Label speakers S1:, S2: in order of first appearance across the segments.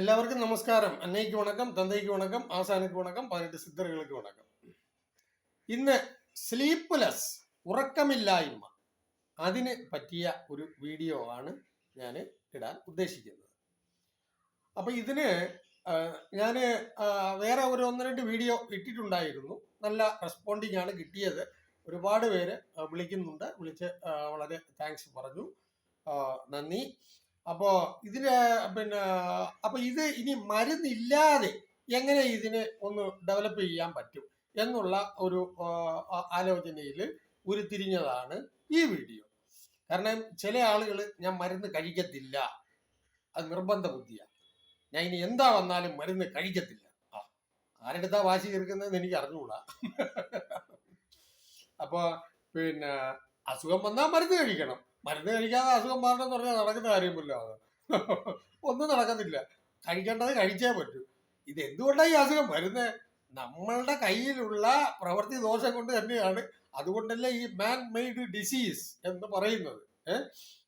S1: എല്ലാവർക്കും നമസ്കാരം. അന്നയ്ക്ക് വണക്കം തന്തയ്ക്ക് വണക്കം ആസാനയ്ക്ക് വണക്കം പതിനെട്ട് സിദ്ധറുകൾക്ക് വണക്കം. ഇന്ന് സ്ലീപ്പ്ലെസ് ഉറക്കമില്ലായ്മ. അതിന് പറ്റിയ ഒരു വീഡിയോ ആണ് ഞാൻ ഇടാൻ ഉദ്ദേശിക്കുന്നത്. അപ്പൊ ഇതിന് ഞാൻ വേറെ ഒരു ഒന്ന് രണ്ട് വീഡിയോ ഇട്ടിട്ടുണ്ടായിരുന്നു. നല്ല റെസ്പോണ്ടിങ് ആണ് കിട്ടിയത്. ഒരുപാട് പേര് വിളിക്കുന്നുണ്ട്. വിളിച്ച് വളരെ താങ്ക്സ് പറഞ്ഞു. നന്ദി. അപ്പോ ഇതിന് പിന്നെ അപ്പൊ ഇത് ഇനി മരുന്നില്ലാതെ എങ്ങനെ ഇതിനെ ഒന്ന് ഡെവലപ്പ് ചെയ്യാൻ പറ്റും എന്നുള്ള ഒരു ആലോചനയിൽ ഉരുത്തിരിഞ്ഞതാണ് ഈ വീഡിയോ. കാരണം ചില ആളുകൾ ഞാൻ മരുന്ന് കഴിക്കത്തില്ല. അത് നിർബന്ധ ബുദ്ധിയാണ് ഞാൻ ഇനി എന്താ വന്നാലും മരുന്ന് കഴിക്കത്തില്ല. ആ ആരെടുത്താ വാശി തീർക്കുന്നതെന്ന് എനിക്ക് അറിഞ്ഞുകൂടാ അപ്പൊ പിന്നെ അസുഖം വന്നാൽ മരുന്ന് കഴിക്കണം. മരുന്ന് കഴിക്കാതെ അസുഖം മാറണമെന്ന് പറഞ്ഞാൽ നടക്കുന്ന കാര്യമില്ല ഒന്നും നടക്കുന്നില്ല കഴിക്കേണ്ടത് കഴിച്ചേ പറ്റൂ. ഇത് എന്തുകൊണ്ടാണ് ഈ അസുഖം വരുന്നത് നമ്മളുടെ കയ്യിലുള്ള പ്രവൃത്തി ദോഷം കൊണ്ട് തന്നെയാണ് അതുകൊണ്ടല്ലേ ഈ മാൻ മെയ്ഡ് ഡിസീസ് എന്ന് പറയുന്നത്.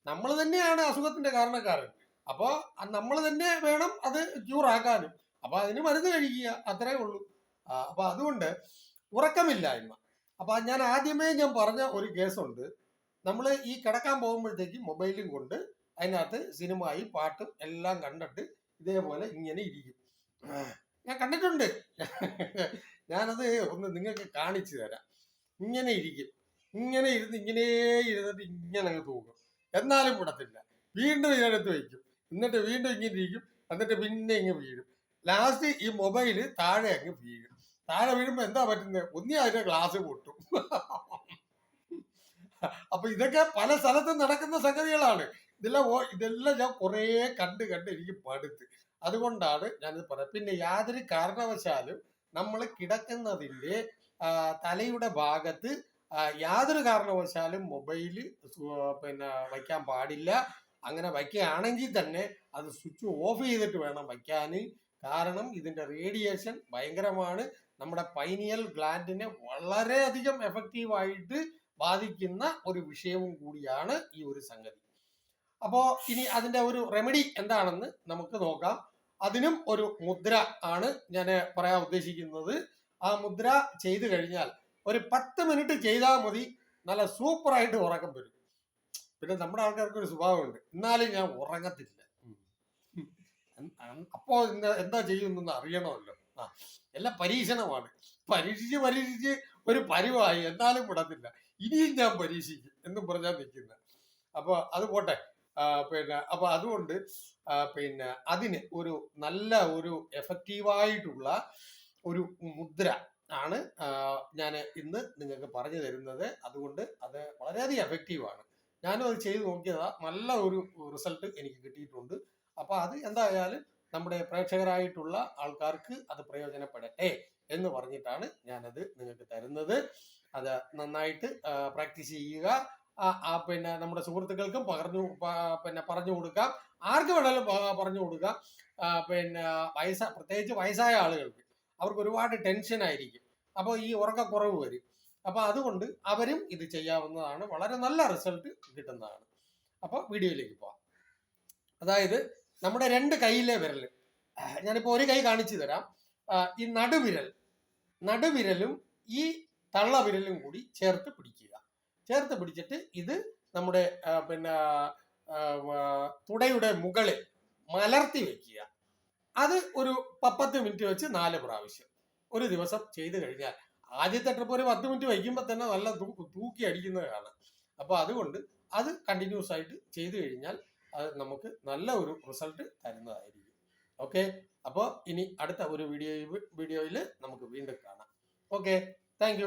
S1: നമ്മൾ തന്നെയാണ് അസുഖത്തിന്റെ കാരണക്കാരൻ. അപ്പോൾ നമ്മൾ തന്നെ വേണം അത് ക്യൂർ ആക്കാനും. അപ്പൊ അതിന് മരുന്ന് കഴിക്കുക അത്രേ ഉള്ളൂ. അപ്പോൾ അപ്പൊ അതുകൊണ്ട് ഉറക്കമില്ലായ്മ. അപ്പൊ ഞാൻ ആദ്യമേ ഞാൻ പറഞ്ഞ ഒരു കേസുണ്ട്. നമ്മൾ ഈ കിടക്കാൻ പോകുമ്പോഴത്തേക്ക് മൊബൈലും കൊണ്ട് അതിനകത്ത് സിനിമയും പാട്ടും എല്ലാം കണ്ടിട്ട് ഇതേപോലെ ഇങ്ങനെ ഇരിക്കും. ഞാൻ കണ്ടിട്ടുണ്ട്. ഞാനത് ഒന്ന് നിങ്ങൾക്ക് കാണിച്ചു തരാം. ഇങ്ങനെ ഇരിക്കും. ഇങ്ങനെ ഇരുന്ന് ഇങ്ങനെ ഇരുന്നിട്ട് ഇങ്ങനെ അങ്ങ് തൂക്കും എന്നാലും വിടത്തില്ല. വീണ്ടും ഇതിനടുത്ത് വയ്ക്കും. എന്നിട്ട് വീണ്ടും ഇങ്ങനെ ഇരിക്കും. എന്നിട്ട് പിന്നെ ഇങ്ങ് വീഴും. ലാസ്റ്റ് ഈ മൊബൈൽ താഴെ അങ്ങ് വീഴും. താഴെ വീഴുമ്പോൾ എന്താ പറ്റുന്നത് ഒന്നി അതിന്റെ ഗ്ലാസ് പൊട്ടും. അപ്പൊ ഇതൊക്കെ പല സ്ഥലത്തും നടക്കുന്ന സംഗതികളാണ്. ഇതെല്ലാം ഇതെല്ലാം ഞാൻ കുറേ കണ്ട് കണ്ട് എനിക്ക് പടുത്ത് അതുകൊണ്ടാണ് ഞാനിത് പറയാം പിന്നെ യാതൊരു കാരണവശാലും നമ്മൾ കിടക്കുന്നതിന്റെ തലയുടെ ഭാഗത്ത് യാതൊരു കാരണവശാലും മൊബൈൽ പിന്നെ വയ്ക്കാൻ പാടില്ല. അങ്ങനെ വയ്ക്കുകയാണെങ്കിൽ തന്നെ അത് സ്വിച്ച് ഓഫ് ചെയ്തിട്ട് വേണം വയ്ക്കാൻ. കാരണം ഇതിന്റെ റേഡിയേഷൻ ഭയങ്കരമാണ്. നമ്മുടെ പൈനിയൽ ഗ്ലാൻഡിനെ വളരെയധികം എഫക്റ്റീവായിട്ട് ബാധിക്കുന്ന ഒരു വിഷയവും കൂടിയാണ് ഈ ഒരു സംഗതി. അപ്പോ ഇനി അതിന്റെ ഒരു റെമഡി എന്താണെന്ന് നമുക്ക് നോക്കാം. അതിനും ഒരു മുദ്ര ആണ് ഞാൻ പറയാൻ ഉദ്ദേശിക്കുന്നത്. ആ മുദ്ര ചെയ്തു കഴിഞ്ഞാൽ ഒരു പത്ത് മിനിറ്റ് ചെയ്താൽ മതി. നല്ല സൂപ്പറായിട്ട് ഉറക്കം വരും. പിന്നെ നമ്മുടെ ആൾക്കാർക്ക് ഒരു സ്വഭാവമുണ്ട്. എന്നാലും ഞാൻ ഉറങ്ങത്തില്ല. അപ്പോ എന്താ ചെയ്യുന്നെന്ന് അറിയണമല്ലോ. ആ എല്ലാം പരീക്ഷണമാണ്. പരീക്ഷിച്ച് പരീക്ഷിച്ച് ഒരു പരിവായി. എന്നാലും വിടത്തില്ല. ഇനിയും ഞാൻ പരീക്ഷിക്കും എന്നും പറഞ്ഞാൽ നിൽക്കുന്നത് അപ്പൊ അത് പോട്ടെ. പിന്നെ അപ്പൊ അതുകൊണ്ട് പിന്നെ അതിന് ഒരു നല്ല ഒരു എഫക്റ്റീവായിട്ടുള്ള ഒരു മുദ്ര ആണ് ഞാൻ ഇന്ന് നിങ്ങൾക്ക് പറഞ്ഞു തരുന്നത്. അതുകൊണ്ട് അത് വളരെയധികം എഫക്റ്റീവാണ് ഞാനും അത് ചെയ്ത് നോക്കിയതാ. നല്ല ഒരു റിസൾട്ട് എനിക്ക് കിട്ടിയിട്ടുണ്ട്. അപ്പൊ അത് എന്തായാലും നമ്മുടെ പ്രേക്ഷകരായിട്ടുള്ള ആൾക്കാർക്ക് അത് പ്രയോജനപ്പെടട്ടെ. എന്ന് പറഞ്ഞിട്ടാണ് ഞാനത് നിങ്ങൾക്ക് തരുന്നത്. അത് നന്നായിട്ട് പ്രാക്ടീസ് ചെയ്യുക. പിന്നെ നമ്മുടെ സുഹൃത്തുക്കൾക്കും പകർന്നു പിന്നെ പറഞ്ഞു കൊടുക്കാം. ആർക്ക് വേണമെങ്കിലും പറഞ്ഞു കൊടുക്കാം. പിന്നെ വയസ്സ പ്രത്യേകിച്ച് വയസ്സായ ആളുകൾക്ക് അവർക്ക് ഒരുപാട് ടെൻഷൻ ആയിരിക്കും. അപ്പോൾ ഈ ഉറക്കക്കുറവ് വരും. അപ്പോൾ അതുകൊണ്ട് അവരും ഇത് ചെയ്യാവുന്നതാണ്. വളരെ നല്ല റിസൾട്ട് കിട്ടുന്നതാണ്. അപ്പോൾ വീഡിയോയിലേക്ക് പോവാം. അതായത് നമ്മുടെ രണ്ട് കൈയിലെ വിരൽ ഞാനിപ്പോൾ ഒരു കൈ കാണിച്ചു തരാം. ഈ നടുവിരൽ. നടുവിരലും ഈ തള്ളവിരലും കൂടി ചേർത്ത് പിടിക്കുക. ചേർത്ത് പിടിച്ചിട്ട് ഇത് നമ്മുടെ പിന്നെ തുടയുടെ മുകളിൽ മലർത്തി വെക്കുക. അത് ഒരു പപ്പത്ത് മിനിറ്റ് വെച്ച് നാല് പ്രാവശ്യം. ഒരു ദിവസം ചെയ്തു കഴിഞ്ഞാൽ ആദ്യത്തെ ട്രിപ്പ് ഒരു പത്ത് മിനിറ്റ് വയ്ക്കുമ്പോൾ തന്നെ നല്ല തൂക്കി അടിക്കുന്നത് കാണാം അപ്പോൾ അതുകൊണ്ട് അത് കണ്ടിന്യൂസ് ആയിട്ട് ചെയ്തു കഴിഞ്ഞാൽ അത് നമുക്ക് നല്ല ഒരു റിസൾട്ട് തരുന്നതായിരിക്കും. ഓക്കെ അപ്പോൾ ഇനി അടുത്ത ഒരു വീഡിയോ വീഡിയോയിൽ നമുക്ക് വീണ്ടും കാണാം. Okay thank